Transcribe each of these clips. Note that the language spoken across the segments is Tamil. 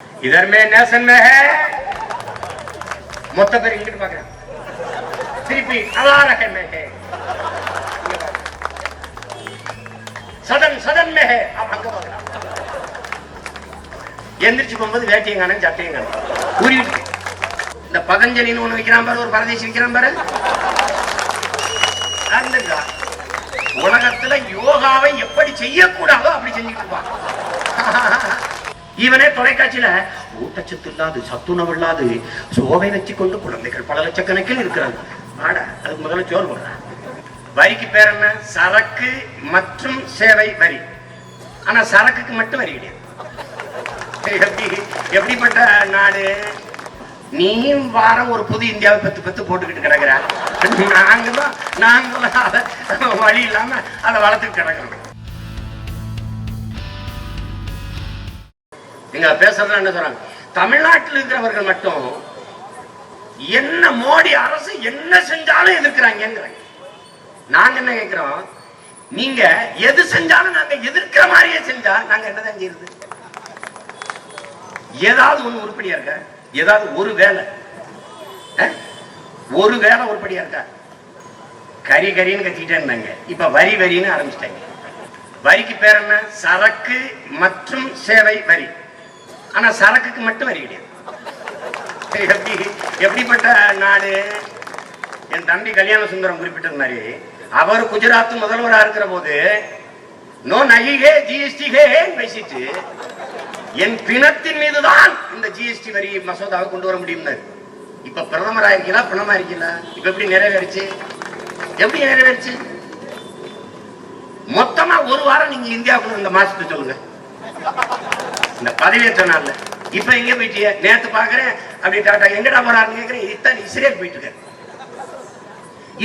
इधर में नेशन में है மொத்த பேர் இங்கிட்டு பாக்குறேன் திருப்பி அலாரக में है இங்க பாருங்க. சதன் சதன் में है அப்ப அங்க பாக்குறேன் எந்திரிச்சு போகும்போது வேட்டையும் காணும் சட்டையும் காணும் ஊறிட்டு இந்த பதஞ்சலின்னு ஒண்ணு வைக்கிறான் பாரு ஒரு பரதேசி வைக்கிறான் பாரு அந்த உலகத்துல யோகாவை எப்படி செய்யக்கூடாதோ அப்படி செஞ்சுட்டு இருப்பான் இவனே தொலைக்காட்சியில ஊட்டச்சத்து இல்லாது சத்துணவு இல்லாது சோவை வச்சு கொண்டு குழந்தைகள் பல லட்சக்கணக்கில் இருக்கிறாங்க. மாட அதுக்கு முதல்ல சோறு போடுறான் வரிக்கு பேர் என்ன? சரக்கு மற்றும் சேவை வரி. ஆனா சரக்குக்கு மட்டும் வரி கிடையாது. எப்படி எப்படிப்பட்ட நாடு? நீயும் வாரம் ஒரு புது இந்தியாவை பத்து பத்து போட்டுக்கிட்டு கிடக்குற. நாங்களும் நாங்களும் அதை வழி இல்லாம அதை வளர்த்துட்டு கிடக்குறோம். நீங்க பேசுறது என்ன சொல்றாங்க? தமிழ்நாட்டில் இருக்கிறவர்கள் மட்டும் என்ன மோடி அரசு என்ன செஞ்சாலும் எதிர்க்கிறாங்கிறாங்க நாங்க என்ன கேட்கிறோம்? நீங்க எது செஞ்சாலும் நாங்க எதிர்க்கிற மாதிரியே செஞ்சா நாங்க என்னதான் செய்யறது? ஏதாவது ஒண்ணு உருப்படியா இருக்கா? ஏதாவது ஒரு வேலை. அஹ்? ஒரு வேலை உருப்படியா இருக்கா? கறி கறின்னு கத்திக்கிட்டே இருந்தாங்க இப்ப வரி வரின்னு ஆரம்பிச்சிட்டாங்க. வரிக்கு பேர் என்ன? சரக்கு மற்றும் சேவை வரி. ஆனா சரக்குக்கு மட்டும் வரி கிடையாது. எப்படி எப்படிப்பட்ட நாடு? என் தம்பி கல்யாண சுந்தரம் குறிப்பிட்டது மாதிரி அவர் குஜராத் முதல்வரா இருக்கிற போது நோ நகிகே ஜிஎஸ்டி பேசிட்டு என் பிணத்தின் மீதுதான் இந்த ஜிஎஸ்டி வரி மசோதாவை கொண்டு வர முடியும்னு. இப்ப பிரதமரா இருக்கீங்களா? பிணமா இருக்கீங்களா? இப்ப எப்படி நிறைவேறிச்சு? எப்படி நிறைவேறிச்சு? மொத்தமா ஒரு வாரம் நீங்க இந்தியாவுக்குள்ள இந்த மாசத்துக்கு சொல்லுங்க. இந்த பதவியேற்ற நாள்ல இப்ப எங்க போயிட்டிய நேத்து பாக்குறேன். அப்படி டாட்டா எங்கடா போறாருன்னு கேக்குறேன். இத்தாலி இஸ்ரேல் போயிட்டு இருக்காரு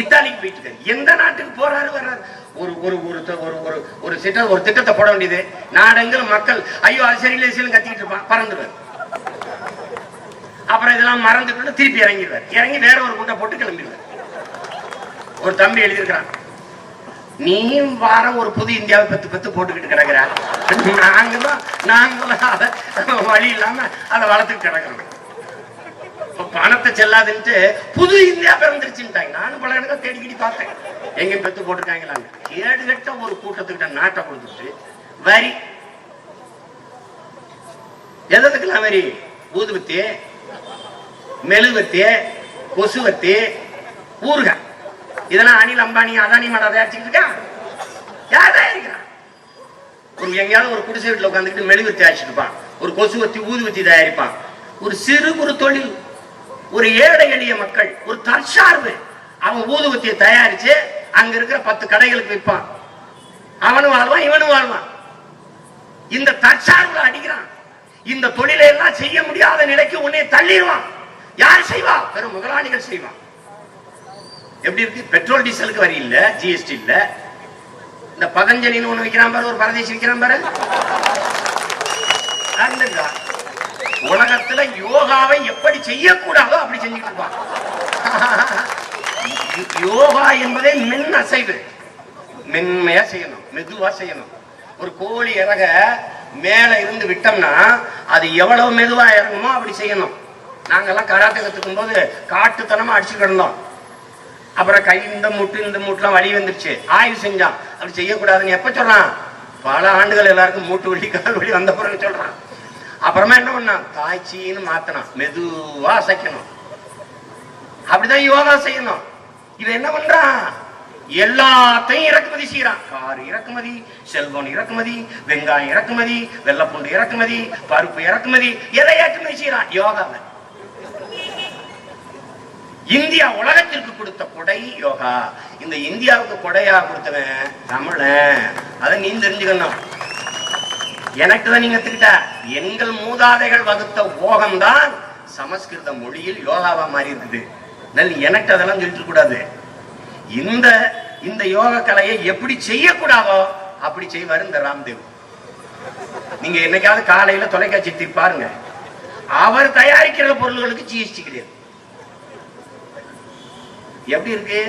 இத்தாலிக்கு போயிட்டு இருக்காரு எந்த நாட்டுக்கு போறாரு வர்றாரு? ஒரு ஒரு ஒரு ஒரு ஒரு ஒரு திட்டம் ஒரு திட்டத்தை போட வேண்டியது. நாடெங்கிலும் மக்கள் ஐயோ அது சரியில்லை சரியில்லை கத்திக்கிட்டு இருப்பான் பறந்துடுவார் அப்புறம் இதெல்லாம் மறந்துட்டு திருப்பி இறங்கிடுவார். இறங்கி வேற ஒரு குண்டை போட்டு கிளம்பிடுவார். ஒரு தம்பி எழுதியிருக்கிறான். நீயும் வாரம் ஒரு புது இந்தியாவை பத்து பத்து போட்டுக்கிட்டு கிடக்குற. நாங்களும் நாங்களும் அதை வழி இல்லாம அதை வளர்த்துக்கிட்டு கிடக்குறோம். இப்ப பணத்தை செல்லாதுன்ட்டு புது இந்தியா பிறந்துருச்சுட்டாங்க நானும் பல இடத்துல தேடிக்கிட்டு பார்த்தேன். எங்கேயும் பெத்து போட்டிருக்காங்களாங்க கேடு கட்ட ஒரு கூட்டத்துக்கிட்ட நாட்டை கொடுத்துட்டு வரி. எதுக்கெல்லாம் வரி? ஊதுபத்தி மெழுகுவத்தி கொசுவத்தி ஊறுகாய். இதெல்லாம் அனில் அம்பானி அதானி மாடா தயாரிச்சுட்டு இருக்கான் யார் தயாரிக்கிறான் ஒரு எங்கேயாவது ஒரு குடிசை வீட்டில் உட்காந்துக்கிட்டு மெழுகுவத்தி அடிச்சுட்டு இருப்பான். ஒரு கொசுவத்தி ஊதுவத்தி தயாரிப்பான். ஒரு சிறு குறு தொழில் ஒரு ஏழை எளிய மக்கள் ஒரு தற்சார்பு. அவன் ஊதுவத்தியை தயாரிச்சு அங்க இருக்கிற பத்து கடைகளுக்கு விற்பான். அவனும் வாழ்வான் இவனும் வாழ்வான். இந்த தற்சார்பு அடிக்கிறான். இந்த தொழிலை எல்லாம் செய்ய முடியாத நிலைக்கு உன்னை தள்ளிடுவான். யார் செய்வா? பெரும் முதலாளிகள் செய்வான். எப்படி இருக்கு? பெட்ரோல் டீசலுக்கு வரி இல்ல ஜிஎஸ்டி இல்ல. இந்த பதஞ்சலின்னு ஒண்ணு விற்கிறான் பாரு ஒரு பரதேசி விற்கிறான் பாரு. உலகத்துல யோகாவை எப்படி செய்யக்கூடாதோ அப்படி செஞ்சுட்டு இருப்பான். யோகா என்பதே மென் அசைவு மென்மையா செய்யணும் மெதுவா செய்யணும். ஒரு கோழி இறக மேல இருந்து விட்டோம்னா அது எவ்வளவு மெதுவா இறங்குமோ அப்படி செய்யணும். நாங்கெல்லாம் கராட்டை கத்துக்கும் போது காட்டுத்தனமா அடிச்சு கிடந்தோம் அப்புறம் கை இந்த மூட்டு இந்த மூட்டுலாம் வழி வந்துருச்சு. ஆய்வு செஞ்சான் அப்படி செய்யக்கூடாதுன்னு எப்ப சொல்றான்? பல ஆண்டுகள் எல்லாருக்கும் மூட்டு வழி கால் வலி வந்த பிறகு சொல்றான். அப்புறமா என்ன பண்ணான்? காய்ச்சின்னு மாத்தனான். மெதுவா அசைக்கணும். அப்படிதான் யோகா செய்யணும். இவன் என்ன பண்றான்? எல்லாத்தையும் இறக்குமதி செய்யறான். கார் இறக்குமதி செல்போன் இறக்குமதி வெங்காயம் இறக்குமதி வெள்ளப்பூண்டு இறக்குமதி பருப்பு இறக்குமதி எதை இறக்குமதி செய்யறான்? யோகாவை. இந்தியா உலகத்திற்கு கொடுத்த கொடை யோகா. இந்த இந்தியாவுக்கு கொடையா கொடுத்தவன் தமிழன். அதை நீ தெரிஞ்சுக்கணும். எனக்கு தான் நீங்க கத்துக்கிட்ட எங்கள் மூதாதைகள் வகுத்த ஓகம்தான் சமஸ்கிருத மொழியில் யோகாவா மாறி இருந்தது எனக்கு அதெல்லாம் சொல்லிட்டு கூடாது இந்த இந்த யோக கலையை எப்படி செய்யக்கூடாதோ அப்படி செய்வாரு இந்த ராம்தேவ். நீங்க என்னைக்காவது காலையில தொலைக்காட்சி பாருங்க. அவர் தயாரிக்கிற பொருள்களுக்கு ஜிஎஸ்டி கிடையாது. எப்படி இருக்கு?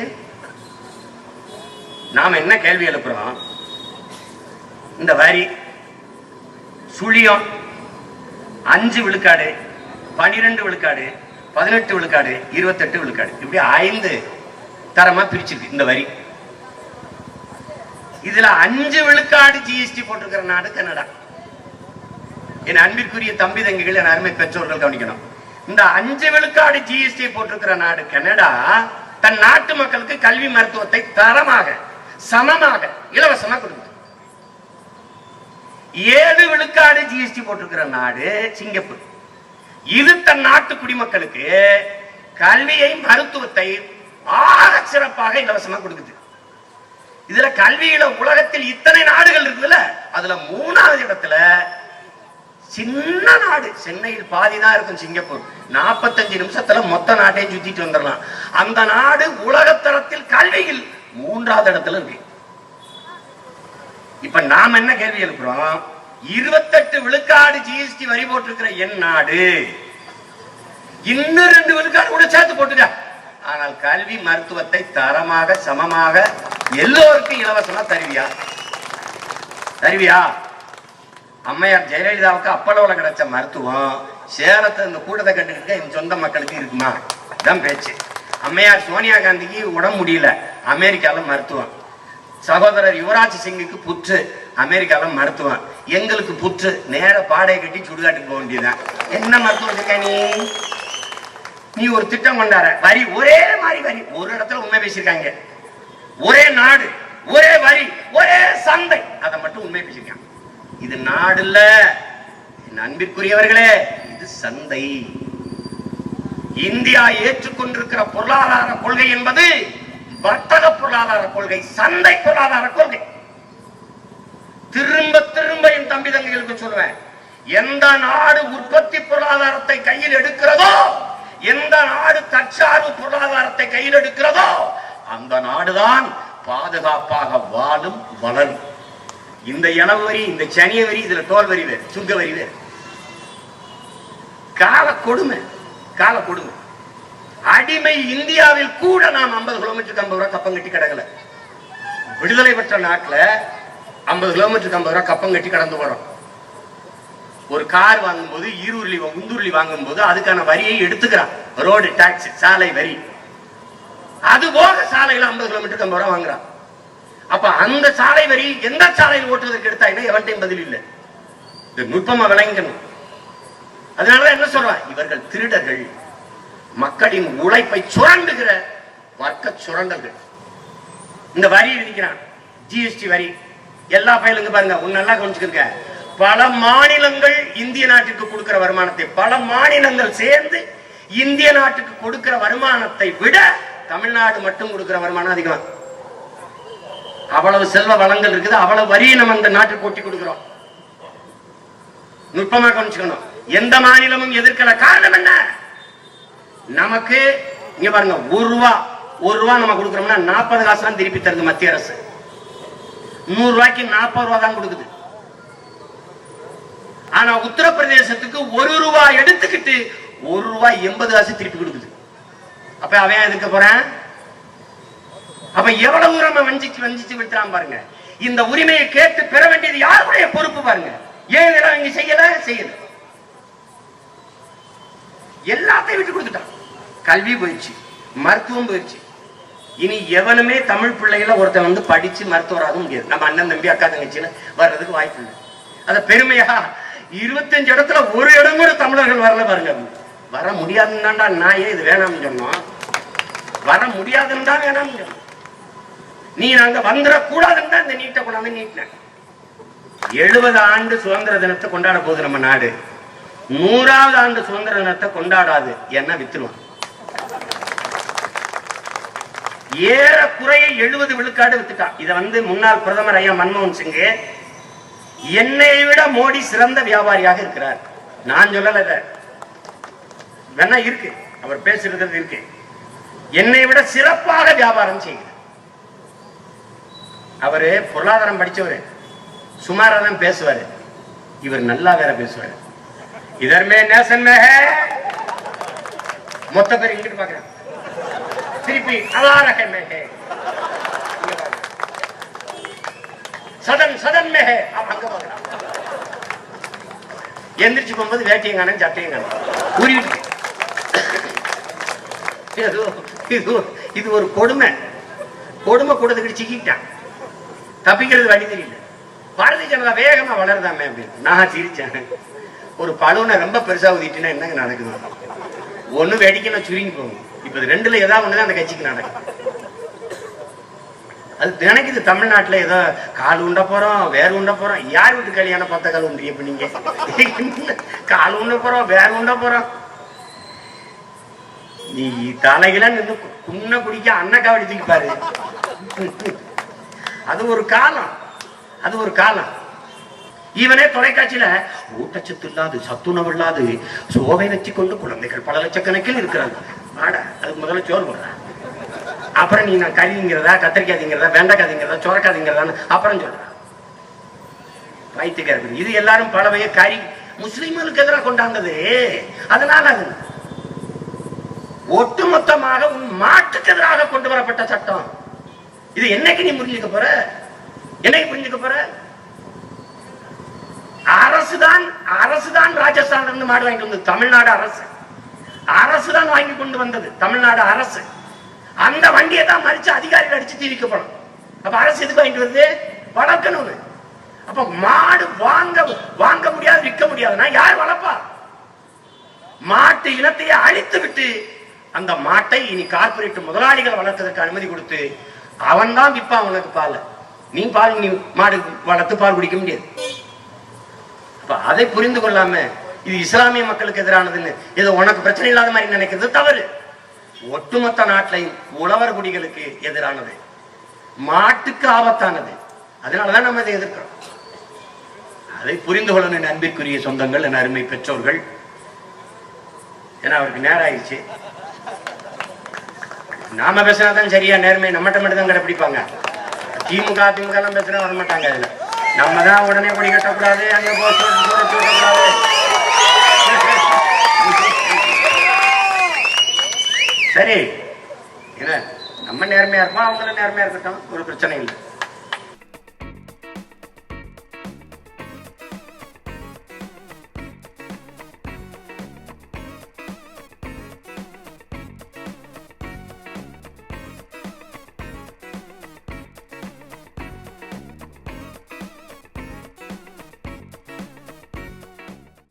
நாம என்ன கேள்வி எழுப்புறோம்? இந்த வரி சுழியம் அஞ்சு விழுக்காடு பனிரெண்டு விழுக்காடு பதினெட்டு விழுக்காடு இருபத்தெட்டு விழுக்காடு. இப்படி ஐந்து தரமா பிரிச்சிருக்கு இந்த வரி. இதுல அஞ்சு விழுக்காடு ஜிஎஸ்டி போட்டிருக்கிற நாடு கனடா. என் அன்பிற்குரிய தம்பி தங்கிகள் என் அருமை பெற்றோர்கள் கவனிக்கணும். இந்த அஞ்சு விழுக்காடு ஜிஎஸ்டி போட்டிருக்கிற நாடு கனடா தன் நாட்டு மக்களுக்கு கல்வி மருத்துவத்தை தரமாக சமமாக இலவசமா கொடுக்குது ஏழு விழுக்காடு ஜிஎஸ்டி போட்டிருக்கிற நாடு சிங்கப்பூர். இது தன் நாட்டு குடிமக்களுக்கு கல்வியை மருத்துவத்தை ஆக சிறப்பாக இலவசமா கொடுக்குது. இதுல கல்வியில உலகத்தில் இத்தனை நாடுகள் இருக்குதுல்ல அதுல மூணாவது இடத்துல சின்ன நாடு. சென்னையில் பாதி தான் இருக்கும் சிங்கப்பூர். நாற்பத்தஞ்சு நிமிஷத்துல மொத்த நாட்டையும் சுத்திட்டு வந்துடலாம். அந்த நாடு உலகத்தரத்தில் கல்வியில் மூன்றாவது இடத்துல இருக்கு. இப்ப நாம என்ன கேள்வி எழுப்புறோம்? இருபத்தெட்டு விழுக்காடு ஜிஎஸ்டி வரி போட்டிருக்கிற என் நாடு. இன்னும் ரெண்டு விழுக்காடு கூட சேர்த்து போட்டுக்க. ஆனால் கல்வி மருத்துவத்தை தரமாக சமமாக எல்லோருக்கும் இலவசமா தருவியா? தருவியா? அம்மையார் ஜெயலலிதாவுக்கு அப்பளவுல கிடைச்ச மருத்துவம் சேலத்தை இந்த கூட்டத்தை கட்டுக்கிட்டு என் சொந்த மக்களுக்கு இருக்குமா? தான் பேச்சு. அம்மையார் சோனியா காந்திக்கு உடம்பு முடியல. அமெரிக்கால மருத்துவம். சகோதரர் யுவராஜ் சிங்குக்கு புற்று. அமெரிக்கால மருத்துவம். எங்களுக்கு புற்று. நேர பாடையை கட்டி சுடுகாட்டுக்கு போக வேண்டியதுதான். என்ன மருத்துவம் இருக்க நீ? நீ ஒரு திட்டம் கொண்டாட வரி ஒரே மாதிரி வரி. ஒரு இடத்துல உண்மை பேசியிருக்காங்க. ஒரே நாடு ஒரே வரி ஒரே சந்தை. அதை மட்டும் உண்மை பேசியிருக்காங்க. இது நாடு இல்ல அன்பிற்குரியவர்களே இது சந்தை. இந்தியா ஏற்றுக்கொண்டிருக்கிற பொருளாதார கொள்கை என்பது வர்த்தக பொருளாதார கொள்கை சந்தை பொருளாதார கொள்கை. திரும்ப திரும்ப என் தம்பி தங்கைகளுக்கு சொல்லுவேன் எந்த நாடு உற்பத்தி பொருளாதாரத்தை கையில் எடுக்கிறதோ எந்த நாடு தற்சார்பு பொருளாதாரத்தை கையில் எடுக்கிறதோ அந்த நாடுதான் பாதுகாப்பாக வாழும் வளரும். இந்த இளவு வரி இந்த சனிய வரி இதுல டோல் வரி வேறு சுங்க வரி வேறு. கால கொடுமை கால கொடுமை. அடிமை இந்தியாவில் கூட நாம் ஐம்பது கிலோமீட்டருக்கு ஐம்பது ரூபாய் கப்பம் கட்டி கிடக்கல விடுதலை பெற்ற நாட்டுல ஐம்பது கிலோமீட்டருக்கு ஐம்பது ரூபாய் கப்பம் கட்டி கடந்து போறோம். ஒரு கார் வாங்கும்போது ஈரூர்லி முந்துருளி வாங்கும்போது அதுக்கான வரியை எடுத்துக்கிறான். ரோடு டாக்ஸ் சாலை வரி. அது போக சாலையில ஐம்பது கிலோமீட்டருக்கு ஐம்பது ரூபாய் வாங்குறான். அப்ப அந்த சாலை வரி எந்த சாலையில் ஓட்டுவதற்கு எடுத்தாங்கன்னா எவன்ட்டையும் பதில் இல்லை. இது நுட்பமா விளங்கணும் அதனாலதான் என்ன சொல்றான்? இவர்கள் திருடர்கள். மக்களின் உழைப்பை சுரண்டுகிற வர்க்க சுரண்டல்கள். இந்த வரி விதிக்கிறான் ஜிஎஸ்டி வரி. எல்லா பயலுங்க பாருங்க. ஒன்னு நல்லா கவனிச்சுக்கங்க. பல மாநிலங்கள் இந்திய நாட்டுக்கு கொடுக்கிற வருமானத்தை பல மாநிலங்கள் சேர்ந்து இந்திய நாட்டுக்கு கொடுக்கிற வருமானத்தை விட தமிழ்நாடு மட்டும் கொடுக்கிற வருமானம் அதிகம். அவ்வளவு செல்வ வளங்கள் இருக்குது அவ்வளவு வரியை நம்ம இந்த நாட்டுக்கு கொட்டி கொடுக்கிறோம். நுட்பமா கவனிச்சுக்கணும். எந்த மாநிலமும் எதிர்க்கல. காரணம் என்ன? நமக்கு இங்க பாருங்க ஒரு ரூபா ஒரு ரூபா நம்ம கொடுக்குறோம்னா நாற்பது காசு தான் திருப்பி தருது மத்திய அரசு. நூறு ரூபாய்க்கு நாற்பது ரூபா தான் கொடுக்குது. ஆனா உத்தரப்பிரதேசத்துக்கு ஒரு ரூபாய் எடுத்துக்கிட்டு ஒரு ரூபாய் எண்பது காசு திருப்பி கொடுக்குது. அப்ப அவன் எதுக்க போறேன்? அப்ப எவ்வளவு நம்ம வஞ்சிச்சு வஞ்சிச்சு விட்டுறான் பாருங்க. இந்த உரிமையை கேட்டு பெற வேண்டியது யாருடைய பொறுப்பு பாருங்க. ஏன் இதெல்லாம் இங்க செய்யல? செய்யல. எல்லாத்தையும் விட்டு கொடுத்துட்டான். கல்வி போயிடுச்சு மருத்துவம் போயிடுச்சு. இனி எவனுமே தமிழ் பிள்ளைகள ஒருத்தன் வந்து படிச்சு மருத்துவராக முடியாது. நம்ம அண்ணன் தம்பி அக்கா தங்கச்சின்னு வர்றதுக்கு வாய்ப்பு இல்லை. அத பெருமையா இருபத்தஞ்சு இடத்துல ஒரு இடம் கூட தமிழர்கள் வரல பாருங்க. வர முடியாதுன்னு தான்டா நான் ஏன் இது வேணாம்னு சொன்னோம்? வர முடியாதுன்னு தான் வேணாம்னு சொன்னோம். நீ நாங்க வந்துடக்கூடாதுன்னு தான் இந்த நீட்டை கொண்டாந்து நீட்டின எழுபது ஆண்டு சுதந்திர தினத்தை கொண்டாட போகுது நம்ம நாடு. நூறாவது ஆண்டு சுதந்திர தினத்தை கொண்டாடாது என்ன வித்துருவான்? ஏறக்குறைய எழுபது விழுக்காடு வித்துட்டான். இதை வந்து முன்னாள் பிரதமர் ஐயா மன்மோகன் சிங் என்னை விட மோடி சிறந்த வியாபாரியாக இருக்கிறார். நான் சொல்லல வேணா இருக்கு. அவர் பேசுறது இருக்கு. என்னை விட சிறப்பாக வியாபாரம் செய்கிறார். அவரு பொருளாதாரம் படிச்சவர். சுமாரா தான் பேசுவாரு. இவர் நல்லா வேற பேசுவாரு. இதர் மே நேசன் மேக. மொத்த பேர் இங்கிட்டு பாக்குறேன் திருப்பி அலாரக மேக. சதன் சதன் மேக. அங்க பாக்குறான் எந்திரிச்சு போகும்போது வேட்டியும் காணும் சட்டையும் காணும். இது ஒரு- இது ஒரு கொடுமை. கொடுமை கூடத்துக்கு சிக்கிட்டான். தப்பிக்கிறது வழி தெரியல. பாரதிய ஜனதா வேகமா வளருதாமே அப்படின்னு. நான் சிரிச்சேன். ஒரு பலூனை ரொம்ப பெருசா ஊதிட்டுனா என்னங்க நடக்குது? ஒண்ணு வெடிக்கணும் சுருங்கி போகும். இப்ப இது ரெண்டுல ஏதாவது ஒண்ணுதான் அந்த கட்சிக்கு நடக்கும். அது நினைக்குது தமிழ்நாட்டுல ஏதோ கால் உண்ட போறோம் வேற உண்ட போறோம். யார் வீட்டு கல்யாணம் பத்த கால் உண்டிய நீங்க? கால் உண்ட போறோம் வேற உண்ட போறோம். நீ தலைகில நின்று குன்ன குடிக்க அன்னக்காவடி தூக்கி பாரு அது ஒரு காலம். அது ஒரு காலம். இவனே தொலைக்காட்சியில ஊட்டச்சத்து இல்லாது சத்துணவு இல்லாது சோவை வச்சு கொண்டு குழந்தைகள் பல லட்சக்கணக்கில் இருக்கிறாங்க. மாட அதுக்கு முதல்ல சோறு போடுறான் அப்புறம் நீ நான் கறிங்கிறதா கத்திரிக்காய்ங்கிறதா வெண்டைக்காதீங்கிறதா சுரக்காய்ங்கிறதான்னு அப்புறம் சொல்றான் வைத்துக்கிறது இது எல்லாரும் பழமைய கறி முஸ்லிம்களுக்கு எதிராக கொண்டாந்தது. அதனால அது ஒட்டுமொத்தமாக உன் மாட்டுக்கு எதிராக கொண்டு வரப்பட்ட சட்டம். இது என்னைக்கு நீ புரிஞ்சுக்க போற? என்னைக்கு புரிஞ்சுக்க போற? அரசுதான் அரசுதான் ராஜஸ்தான் இருந்து மாடு வாங்கிட்டு வந்தது. தமிழ்நாடு அரசு. அரசுதான் வாங்கி கொண்டு வந்தது. தமிழ்நாடு அரசு. அந்த வண்டியை தான் மறிச்சு அதிகாரிகள் அடிச்சு தீவிக்கப்படும் அப்ப அரசு எதுக்கு வாங்கிட்டு வருது? வளர்க்கணும்னு அப்ப மாடு வாங்க வாங்க முடியாது விற்க முடியாதுன்னா யார் வளர்ப்பா? மாட்டு இனத்தையே அழித்து விட்டு அந்த மாட்டை இனி கார்ப்பரேட் முதலாளிகள் வளர்த்ததற்கு அனுமதி கொடுத்து அவன் தான் விற்பான் உனக்கு பால். நீ பால் நீ மாடு வளர்த்து பால் குடிக்க முடியாது. அப்ப அதை புரிந்து கொள்ளாம இது இஸ்லாமிய மக்களுக்கு எதிரானதுன்னு ஏதோ உனக்கு பிரச்சனை இல்லாத மாதிரி நினைக்கிறது தவறு. ஒட்டுமொத்த நாட்டிலையும் உழவர் குடிகளுக்கு எதிரானது. மாட்டுக்கு ஆபத்தானது. அதனாலதான் நம்ம இதை எதிர்க்கிறோம். அதை புரிந்து கொள்ளணும் என் அன்பிற்குரிய சொந்தங்கள் என் அருமை பெற்றோர்கள். ஏன்னா அவருக்கு நேரம் ஆயிடுச்சு நாம பேசினாதான் சரியா நேர்மை நம்மகிட்ட மட்டும் தான் கடைப்பிடிப்பாங்க திமுக அதிமுக எல்லாம் பேசுனா வர மாட்டாங்க அதுல. நம்ம தான் உடனே கொடி கட்டக்கூடாது அங்க போ சரி. என்ன? நம்ம நேர்மையா இருப்போம் அவங்களும் நேர்மையா இருக்கட்டும் ஒரு பிரச்சனை இல்லை.